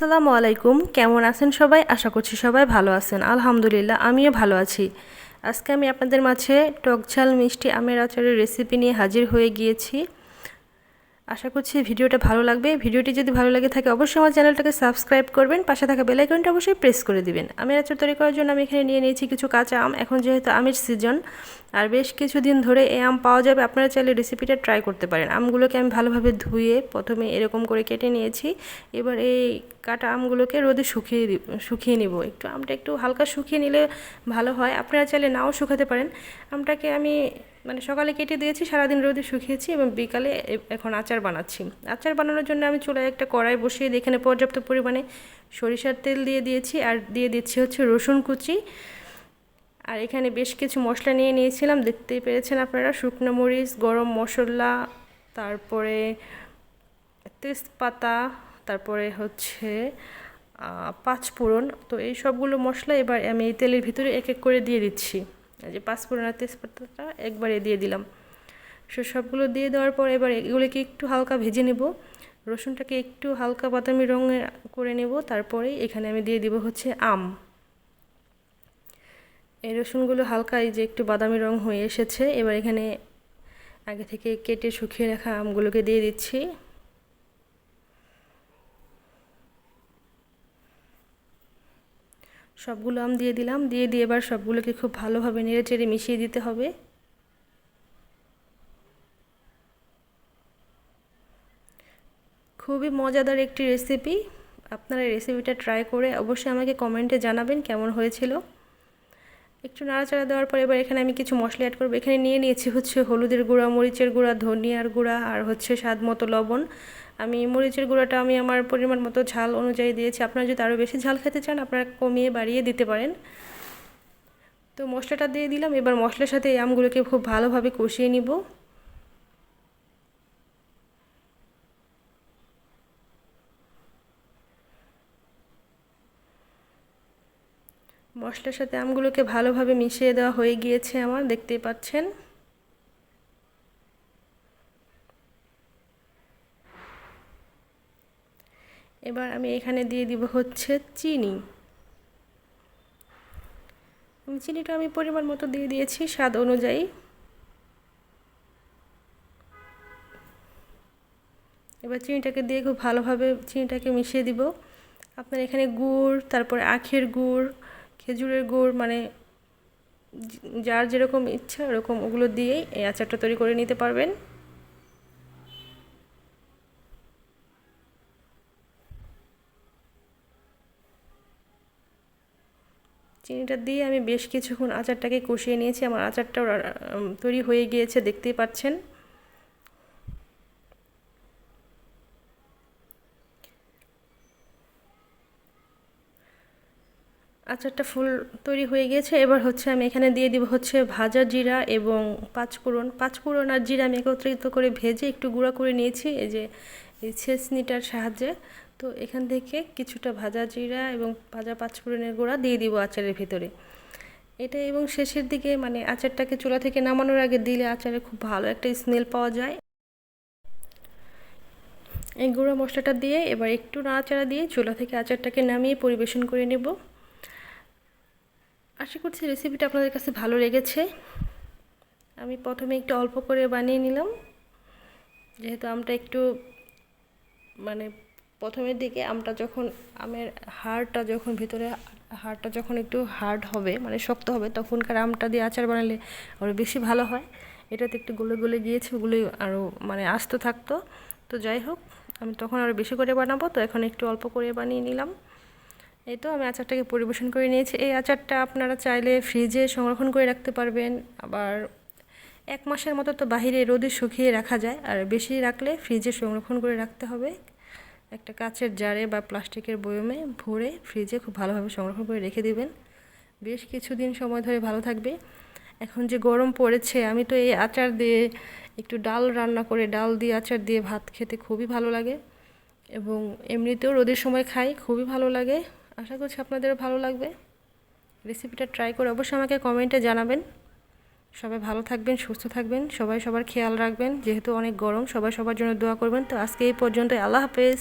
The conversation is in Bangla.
আসসালামু আলাইকুম। কেমন আছেন সবাই? আশা করছি সবাই ভালো আছেন। আলহামদুলিল্লাহ, আমিও ভালো আছি। আজকে আমি আপনাদের মাঝে টক ঝাল মিষ্টি আমের আচারের রেসিপি নিয়ে হাজির হয়ে গিয়েছি। আশা করছি ভিডিওটা ভালো লাগবে। ভিডিওটি যদি ভালো লাগে থাকে, অবশ্যই আমার চ্যানেলটাকে সাবস্ক্রাইব করবেন। পাশে থাকা বেলাইকনটা অবশ্যই প্রেস করে দিবেন। আমের আচার তৈরি করার জন্য আমি এখানে নিয়ে নিয়েছি কিছু কাঁচা আম। এখন যেহেতু আমের সিজন আর বেশ কিছুদিন ধরে এই আম পাওয়া যাবে। আপনারা চাইলে রেসিপিটা ট্রাই করতে পারেন। আমগুলোকে আমি ভালোভাবে ধুয়ে প্রথমে এরকম করে কেটে নিয়েছি। এবার এই কাটা আমগুলোকে রোদে শুকিয়ে শুকিয়ে নিব। একটু আমটা একটু হালকা শুকিয়ে নিলে ভালো হয়। আপনারা চাইলে নাও শুকাতে পারেন। আমটাকে আমি মানে সকালে কেটে দিয়েছি, সারাদিন রোদে শুকিয়েছি এবং বিকালে এখন আচার বানাচ্ছি। আচার বানানোর জন্য আমি চুলায় একটা কড়াই বসিয়ে এখানে পর্যাপ্ত পরিমাণে সরিষার তেল দিয়ে দিয়েছি। আর দিয়ে দিচ্ছি হচ্ছে রসুন কুচি। আর এখানে বেশ কিছু মশলা নিয়ে নিয়েছিলাম, দেখতেই পেরেছেন আপনারা। শুকনো মরিচ, গরম মশলা, তারপরে তেজপাতা, তারপরে হচ্ছে পাঁচফোড়ন। তো এই সবগুলো মশলা এবার আমি এই তেলের ভিতরে এক এক করে দিয়ে দিচ্ছি। যে পাঁচফোড়ন আর তেজপাতাটা একবারে দিয়ে দিলাম। সে সবগুলো দিয়ে দেওয়ার পর এবার এগুলোকে একটু হালকা ভেজে নেব। রসুনটাকে একটু হালকা বাদামি রঙের করে নেব। তারপরেই এখানে আমি দিয়ে দিব হচ্ছে আম। এই রসুনগুলো হালকা এই যে একটু বাদামি রং হয়ে এসেছে, এবার এখানে আগে থেকে কেটে শুকিয়ে রাখা আমগুলোকে দিয়ে দিচ্ছি। সবগুলো আম দিয়ে দিলাম, দিয়ে দিয়ে এবার সবগুলোকে খুব ভালোভাবে নেড়ে চেড়ে মিশিয়ে দিতে হবে। খুবই মজাদার একটি রেসিপি, আপনারা রেসিপিটা ট্রাই করে অবশ্যই আমাকে কমেন্টে জানাবেন কেমন হয়েছিল। একটু নাড়াচাড়া দেওয়ার পরে এবার এখানে আমি কিছু মশলা অ্যাড করব। এখানে নিয়ে নিয়েছি হচ্ছে হলুদের গুঁড়া, মরিচের গুঁড়া, ধনিয়ার গুঁড়া আর হচ্ছে স্বাদ মতো লবণ। আমি মরিচের গুঁড়াটা আমি আমার পরিমাণ মতো ঝাল অনুযায়ী দিয়েছি। আপনারা যদি আরও বেশি ঝাল খেতে চান, আপনারা কমিয়ে বাড়িয়ে দিতে পারেন। তো মশলাটা দিয়ে দিলাম। এবার মশলার সাথে আমগুলোকে খুব ভালোভাবে কষিয়ে নিব। মশলার সাথে আমগুলোকে ভালোভাবে মিশিয়ে দেওয়া হয়ে গিয়েছে আমার, দেখতেই পাচ্ছেন। এবার আমি এখানে দিয়ে দিব হচ্ছে চিনি। চিনিটা আমি পরিমাণ মতো দিয়ে দিয়েছি স্বাদ অনুযায়ী। এবার চিনিটাকে দিয়ে খুব ভালোভাবে চিনিটাকে মিশিয়ে দিব। আপনার এখানে গুড়, তারপরে আখের গুড় খেজুরের গুড় মানে যার যেরকম ইচ্ছা ওরকম ওগুলো দিয়েই এই আচারটা তৈরি করে নিতে পারবেন। চিনিটা দিয়ে আমি বেশ কিছুক্ষণ আচারটাকে কষিয়ে নিয়েছি। আমার আচারটাও তৈরি হয়ে গিয়েছে, দেখতেই পাচ্ছেন। আচারটা ফুল তৈরি হয়ে গিয়েছে। এবার হচ্ছে আমি এখানে দিয়ে দিব হচ্ছে ভাজা জিরা এবং পাঁচফোড়ন। পাঁচফোড়ন আর জিরা আমি একত্রিত করে ভেজে একটু গুঁড়া করে নিয়েছি, এই যে এই ছেঁচনিটার সাহায্যে। তো এখান থেকে কিছুটা ভাজা জিরা এবং ভাজা পাঁচফোড়নের গুঁড়া দিয়ে দিব আচারের ভিতরে। এটা এবং শেষের দিকে মানে আচারটাকে চুলা থেকে নামানোর আগে দিলে আচারে খুব ভালো একটা স্মেল পাওয়া যায়। এই গুঁড়ো মশলাটা দিয়ে এবার একটু নাড়াচাড়া দিয়ে চুলা থেকে আচারটাকে নামিয়ে পরিবেশন করে নেব। আশা করছি রেসিপিটা আপনাদের কাছে ভালো লেগেছে। আমি প্রথমে একটু অল্প করে বানিয়ে নিলাম। যেহেতু আমটা একটু মানে প্রথমের দিকে আমটা যখন, আমের হাড়টা যখন ভিতরে, হাড়টা যখন একটু হার্ড হবে মানে শক্ত হবে, তখনকার আমটা দিয়ে আচার বানালে আরও বেশি ভালো হয়। এটাতে একটু গলে গলে গিয়েছে ওগুলোই আরও মানে আস্ত থাকতো। তো যাই হোক, আমি তখন আরও বেশি করে বানাবো, তো এখন একটু অল্প করে বানিয়ে নিলাম। এই তো আমি আচারটাকে পরিবেশন করে নিয়েছি। এই আচারটা আপনারা চাইলে ফ্রিজে সংরক্ষণ করে রাখতে পারবেন। আবার এক মাসের মতো তো বাহিরে রোদে শুকিয়ে রাখা যায়। আর বেশি রাখলে ফ্রিজে সংরক্ষণ করে রাখতে হবে। একটা কাচের জারে বা প্লাস্টিকের বয়মে ভরে ফ্রিজে খুব ভালোভাবে সংরক্ষণ করে রেখে দিবেন। বেশ কিছুদিন সময় ধরে ভালো থাকবে। এখন যে গরম পড়েছে, আমি তো এই আচার দিয়ে একটু ডাল রান্না করে, ডাল দিয়ে আচার দিয়ে ভাত খেতে খুবই ভালো লাগে। এবং এমনিতেও রোদের সময় খাই, খুবই ভালো লাগে। আশা করছি আপনাদেরও ভালো লাগবে। রেসিপিটা ট্রাই করে অবশ্যই আমাকে কমেন্টে জানাবেন। সবাই ভালো থাকবেন, সুস্থ থাকবেন, সবাই সবার খেয়াল রাখবেন। যেহেতু অনেক গরম, সবাই সবার জন্য দোয়া করবেন। তো আজকে এই পর্যন্ত আল্লাহ হাফেজ।